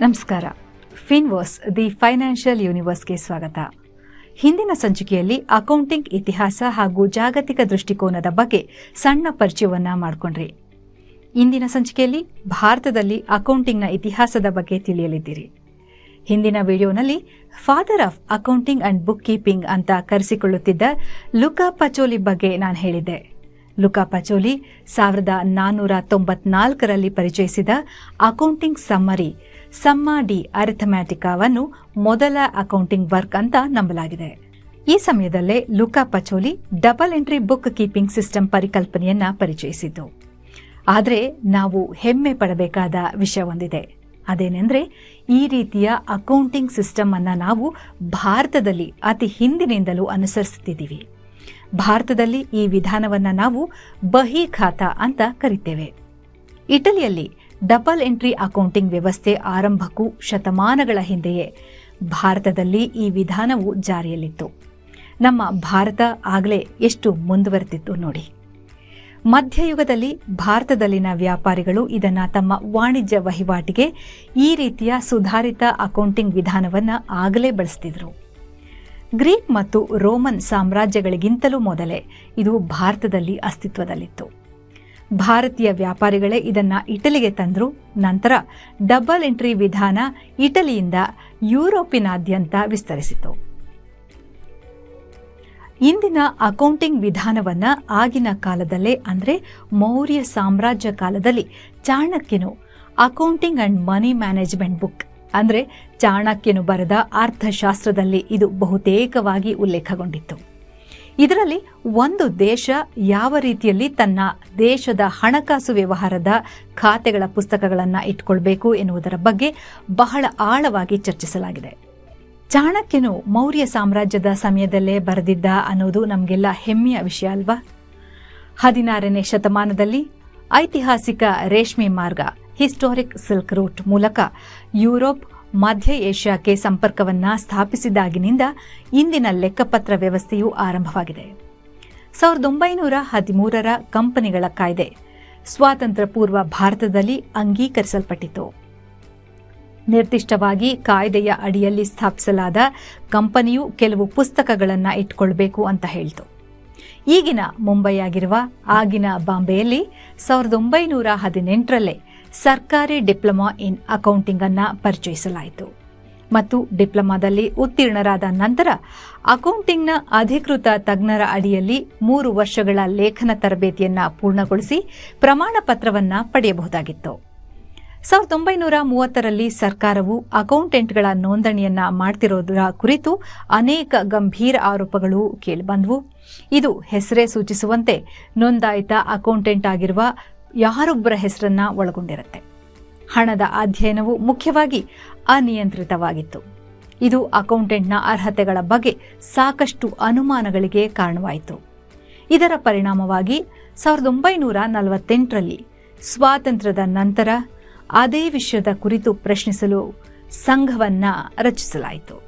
ನಮಸ್ಕಾರ. ಫಿನ್ವರ್ಸ್ the financial ಯೂನಿವರ್ಸ್ಗೆ ಸ್ವಾಗತ. ಹಿಂದಿನ ಸಂಚಿಕೆಯಲ್ಲಿ ಅಕೌಂಟಿಂಗ್ ಇತಿಹಾಸ ಹಾಗೂ ಜಾಗತಿಕ ದೃಷ್ಟಿಕೋನದ ಬಗ್ಗೆ ಸಣ್ಣ ಪರಿಚಯವನ್ನ ಮಾಡಿಕೊಂಡ್ರಿ. ಇಂದಿನ ಸಂಚಿಕೆಯಲ್ಲಿ ಭಾರತದಲ್ಲಿ ಅಕೌಂಟಿಂಗ್ನ ಇತಿಹಾಸದ ಬಗ್ಗೆ ತಿಳಿಯಲಿದ್ದೀರಿ. ಹಿಂದಿನ ವಿಡಿಯೋನಲ್ಲಿ father of accounting and bookkeeping ಅಂತ ಕರೆಸಿಕೊಳ್ಳುತ್ತಿದ್ದ ಲುಕಾ ಪಚೋಲಿ ಬಗ್ಗೆ ನಾನು ಹೇಳಿದ್ದೆ. ಲುಕಾ ಪಚೋಲಿ ಸಾವಿರದ ನಾನ್ನೂರ ತೊಂಬತ್ನಾಲ್ಕರಲ್ಲಿ ಪರಿಚಯಿಸಿದ ಅಕೌಂಟಿಂಗ್ ಸಮ್ಮರಿ, ಸಮ್ಮ ಡಿ ಅರಿಥಮ್ಯಾಟಿಕಾವನ್ನು ಮೊದಲ ಅಕೌಂಟಿಂಗ್ ವರ್ಕ್ ಅಂತ ನಂಬಲಾಗಿದೆ. ಈ ಸಮಯದಲ್ಲೇ Luca Pacioli double entry bookkeeping system ಪರಿಕಲ್ಪನೆಯನ್ನ ಪರಿಚಯಿಸಿದ್ದು. ಆದರೆ ನಾವು ಹೆಮ್ಮೆ ಪಡಬೇಕಾದ ವಿಷಯ ಅದೇನೆಂದರೆ ಅದೇನೆಂದ್ರೆ ಈ ರೀತಿಯ ಅಕೌಂಟಿಂಗ್ ಸಿಸ್ಟಮ್ ಅನ್ನು ನಾವು ಭಾರತದಲ್ಲಿ ಅತಿ ಹಿಂದಿನಿಂದಲೂ ಅನುಸರಿಸುತ್ತಿದ್ದೀವಿ. ಭಾರತದಲ್ಲಿ ಈ ವಿಧಾನವನ್ನು ನಾವು ಬಹಿ ಖಾತಾ ಅಂತ ಕರಿತೇವೆ. ಇಟಲಿಯಲ್ಲಿ ಡಬಲ್ ಎಂಟ್ರಿ ಅಕೌಂಟಿಂಗ್ ವ್ಯವಸ್ಥೆ ಆರಂಭಕ್ಕೂ ಶತಮಾನಗಳ ಹಿಂದೆಯೇ ಭಾರತದಲ್ಲಿ ಈ ವಿಧಾನವು ಜಾರಿಯಲ್ಲಿತ್ತು. ನಮ್ಮ ಭಾರತ ಆಗಲೇ ಎಷ್ಟು ಮುಂದುವರೆದಿತ್ತು ನೋಡಿ. ಮಧ್ಯಯುಗದಲ್ಲಿ ಭಾರತದಲ್ಲಿನ ವ್ಯಾಪಾರಿಗಳು ಇದನ್ನು ತಮ್ಮ ವಾಣಿಜ್ಯ ವಹಿವಾಟಿಗೆ ಈ ರೀತಿಯ ಸುಧಾರಿತ ಅಕೌಂಟಿಂಗ್ ವಿಧಾನವನ್ನು ಆಗಲೇ ಬಳಸ್ತಿದ್ರು. ಗ್ರೀಕ್ ಮತ್ತು ರೋಮನ್ ಸಾಮ್ರಾಜ್ಯಗಳಿಗಿಂತಲೂ ಮೊದಲೇ ಇದು ಭಾರತದಲ್ಲಿ ಅಸ್ತಿತ್ವದಲ್ಲಿತ್ತು. ಭಾರತೀಯ ವ್ಯಾಪಾರಿಗಳೇ ಇದನ್ನ ಇಟಲಿಗೆ ತಂದರು, ನಂತರ ಡಬಲ್ ಎಂಟ್ರಿ ವಿಧಾನ ಇಟಲಿಯಿಂದ ಯುರೋಪಿನಾದ್ಯಂತ ವಿಸ್ತರಿಸಿತು. ಇಂದಿನ ಅಕೌಂಟಿಂಗ್ ವಿಧಾನವನ್ನ ಆಗಿನ ಕಾಲದಲ್ಲೇ ಅಂದರೆ ಮೌರ್ಯ ಸಾಮ್ರಾಜ್ಯ ಕಾಲದಲ್ಲಿ ಚಾಣಕ್ಯನು accounting and money management book ಅಂದ್ರೆ ಚಾಣಕ್ಯನು ಬರೆದ ಅರ್ಥಶಾಸ್ತ್ರದಲ್ಲಿ ಇದು ಬಹುತೇಕವಾಗಿ ಉಲ್ಲೇಖಗೊಂಡಿತ್ತು. ಇದರಲ್ಲಿ ಒಂದು ದೇಶ ಯಾವ ರೀತಿಯಲ್ಲಿ ತನ್ನ ದೇಶದ ಹಣಕಾಸು ವ್ಯವಹಾರದ ಖಾತೆಗಳ ಪುಸ್ತಕಗಳನ್ನು ಇಟ್ಕೊಳ್ಬೇಕು ಎನ್ನುವುದರ ಬಗ್ಗೆ ಬಹಳ ಆಳವಾಗಿ ಚರ್ಚಿಸಲಾಗಿದೆ. ಚಾಣಕ್ಯನು ಮೌರ್ಯ ಸಾಮ್ರಾಜ್ಯದ ಸಮಯದಲ್ಲೇ ಬರೆದಿದ್ದ ಅನ್ನೋದು ನಮಗೆಲ್ಲ ಹೆಮ್ಮೆಯ ವಿಷಯ ಅಲ್ವಾ? ಹದಿನಾರನೇ ಶತಮಾನದಲ್ಲಿ ಐತಿಹಾಸಿಕ ರೇಷ್ಮೆ ಮಾರ್ಗ, ಹಿಸ್ಟೋರಿಕ್ ಸಿಲ್ಕ್ ರೂಟ್ ಮೂಲಕ ಯುರೋಪ್ ಮಧ್ಯ ಏಷ್ಯಾಕ್ಕೆ ಸಂಪರ್ಕವನ್ನ ಸ್ಥಾಪಿಸಿದಾಗಿನಿಂದ ಇಂದಿನ ಲೆಕ್ಕಪತ್ರ ವ್ಯವಸ್ಥೆಯು ಆರಂಭವಾಗಿದೆ. ಸಾವಿರದ ಒಂಬೈನೂರ ಹದಿಮೂರರ ಕಂಪನಿಗಳ ಕಾಯ್ದೆ ಸ್ವಾತಂತ್ರ್ಯ ಪೂರ್ವ ಭಾರತದಲ್ಲಿ ಅಂಗೀಕರಿಸಲ್ಪಟ್ಟಿತು. ನಿರ್ದಿಷ್ಟವಾಗಿ ಕಾಯ್ದೆಯ ಅಡಿಯಲ್ಲಿ ಸ್ಥಾಪಿಸಲಾದ ಕಂಪನಿಯು ಕೆಲವು ಪುಸ್ತಕಗಳನ್ನು ಇಟ್ಕೊಳ್ಬೇಕು ಅಂತ ಹೇಳಿತು. ಈಗಿನ ಮುಂಬೈಯಾಗಿರುವ ಆಗಿನ ಬಾಂಬೆಯಲ್ಲಿ ಸಾವಿರದ ಒಂಬೈನೂರ ಹದಿನೆಂಟರಲ್ಲೇ ಸರ್ಕಾರಿ ಡಿಪ್ಲೊಮಾ ಇನ್ ಅಕೌಂಟಿಂಗ್ ಅನ್ನ ಪರಿಚಯಿಸಲಾಯಿತು. ಮತ್ತು ಡಿಪ್ಲೊಮಾದಲ್ಲಿ ಉತ್ತೀರ್ಣರಾದ ನಂತರ ಅಕೌಂಟಿಂಗ್ನ ಅಧಿಕೃತ ತಜ್ಞರ ಅಡಿಯಲ್ಲಿ ಮೂರು ವರ್ಷಗಳ ಲೇಖನ ತರಬೇತಿಯನ್ನ ಪೂರ್ಣಗೊಳಿಸಿ ಪ್ರಮಾಣ ಪತ್ರವನ್ನ ಪಡೆಯಬಹುದಾಗಿತ್ತು. ಸಾವಿರದ ಒಂಬೈನೂರ ಮೂವತ್ತರಲ್ಲಿ ಸರ್ಕಾರವು ಅಕೌಂಟೆಂಟ್ಗಳ ನೋಂದಣಿಯನ್ನ ಮಾಡ್ತಿರೋದರ ಕುರಿತು ಅನೇಕ ಗಂಭೀರ ಆರೋಪಗಳು ಕೇಳಿಬಂದವು. ಇದು ಹೆಸರೇ ಸೂಚಿಸುವಂತೆ ನೋಂದಾಯಿತ ಅಕೌಂಟೆಂಟ್ ಆಗಿರುವ ಯಾರೊಬ್ಬರ ಹೆಸರನ್ನ ಒಳಗೊಂಡಿರುತ್ತೆ. ಹಣದ ಅಧ್ಯಯನವು ಮುಖ್ಯವಾಗಿ ಅನಿಯಂತ್ರಿತವಾಗಿತ್ತು. ಇದು ಅಕೌಂಟೆಂಟ್ನ ಅರ್ಹತೆಗಳ ಬಗ್ಗೆ ಸಾಕಷ್ಟು ಅನುಮಾನಗಳಿಗೆ ಕಾರಣವಾಯಿತು. ಇದರ ಪರಿಣಾಮವಾಗಿ ಸಾವಿರದ ಒಂಬೈನೂರ ನಲವತ್ತೆಂಟರಲ್ಲಿ ಸ್ವಾತಂತ್ರ್ಯದ ನಂತರ ಅದೇ ವಿಷಯದ ಕುರಿತು ಪ್ರಶ್ನಿಸಲು ಸಂಘವನ್ನ ರಚಿಸಲಾಯಿತು.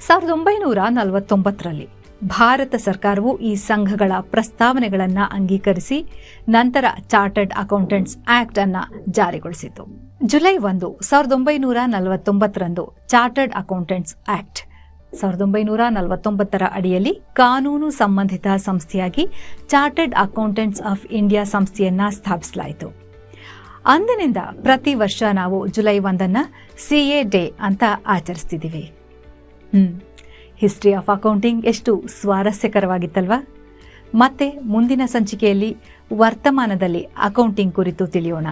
ಸಾವಿರದ ಒಂಬೈನೂರ ನಲವತ್ತೊಂಬತ್ತರಲ್ಲಿ ಭಾರತ ಸರ್ಕಾರವು ಈ ಸಂಘಗಳ ಪ್ರಸ್ತಾವನೆಗಳನ್ನು ಅಂಗೀಕರಿಸಿ ನಂತರ ಚಾರ್ಟರ್ಡ್ ಅಕೌಂಟೆಂಟ್ಸ್ ಆಕ್ಟ್ ಅನ್ನು ಜಾರಿಗೊಳಿಸಿತು. ಜುಲೈ ಒಂದು, ಸಾವಿರದ ಒಂಬೈನೂರ ನಲವತ್ತೊಂಬತ್ತರಂದು ಚಾರ್ಟರ್ಡ್ ಅಕೌಂಟೆಂಟ್ಸ್ ಆಕ್ಟ್. ಸಾವಿರದ ಒಂಬೈನೂರ ನಲವತ್ತೊಂಬತ್ತರ ಅಡಿಯಲ್ಲಿ ಕಾನೂನು ಸಂಬಂಧಿತ ಸಂಸ್ಥೆಯಾಗಿ ಚಾರ್ಟರ್ಡ್ ಅಕೌಂಟೆಂಟ್ಸ್ ಆಫ್ ಇಂಡಿಯಾ ಸಂಸ್ಥೆಯನ್ನ ಸ್ಥಾಪಿಸಲಾಯಿತು. ಅಂದಿನಿಂದ ಪ್ರತಿ ವರ್ಷ ನಾವು ಜುಲೈ ಒಂದನ್ನ ಸಿಎ ಡೇ ಅಂತ ಆಚರಿಸ್ತಿದ್ದೀವಿ. ಹಿಸ್ಟ್ರಿ ಆಫ್ ಅಕೌಂಟಿಂಗ್ ಎಷ್ಟು ಸ್ವಾರಸ್ಯಕರವಾಗಿತ್ತಲ್ವಾ? ಮತ್ತೆ ಮುಂದಿನ ಸಂಚಿಕೆಯಲ್ಲಿ ವರ್ತಮಾನದಲ್ಲಿ ಅಕೌಂಟಿಂಗ್ ಕುರಿತು ತಿಳಿಯೋಣ.